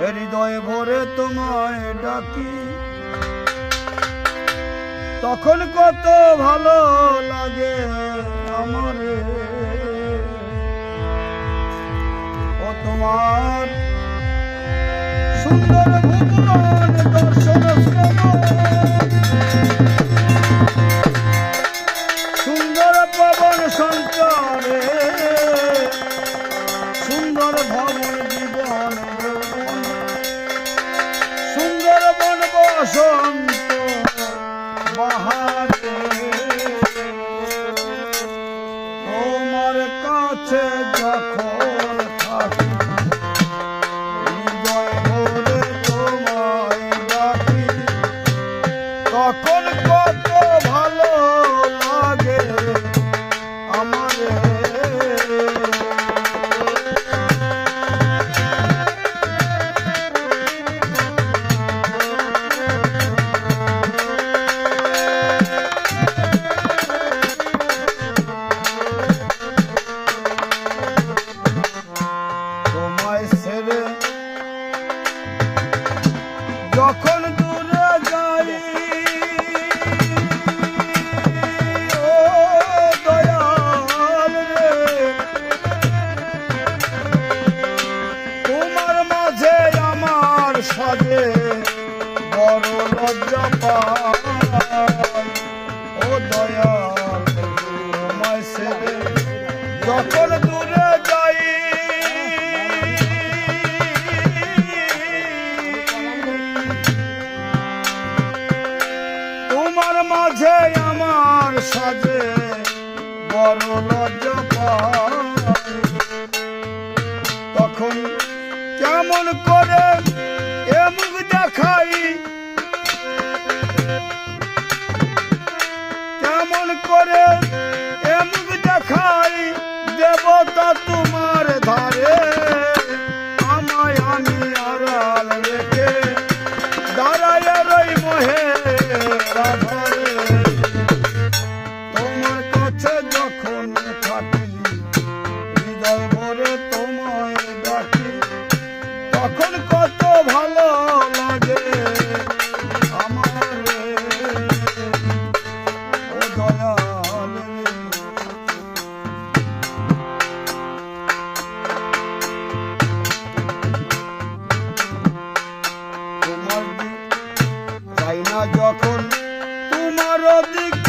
হৃদয়ে ভরে তোমায় ডাকি। তখন কত ভালো লাগে আমার। ও তোমার সুন্দর ভগবান দর্শন তোমার কাছে যখন সকল দূরে যাই। তোমার মাঝে আমার সাজে বড় লজ্জা তখন কেমন করে এ মুখ দেখাই? কেমন করে দরদি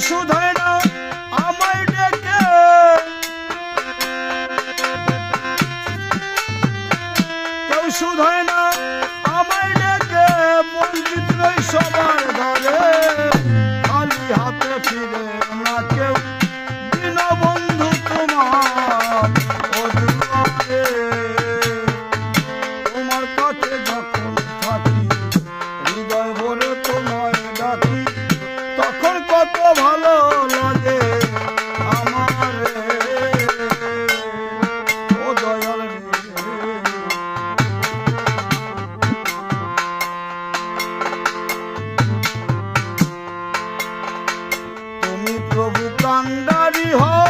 শুধু চন্দারি হয়।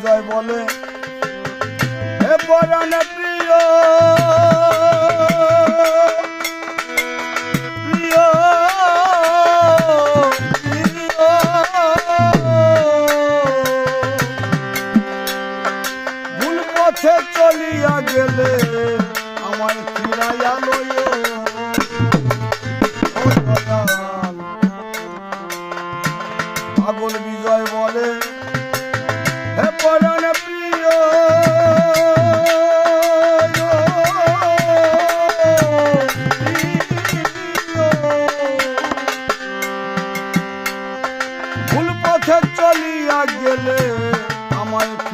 বিজয় বলে। হে পরাণ প্রিয় চলিয়া গেলে আমার ফিরাইয়া লয় গেলে আমায়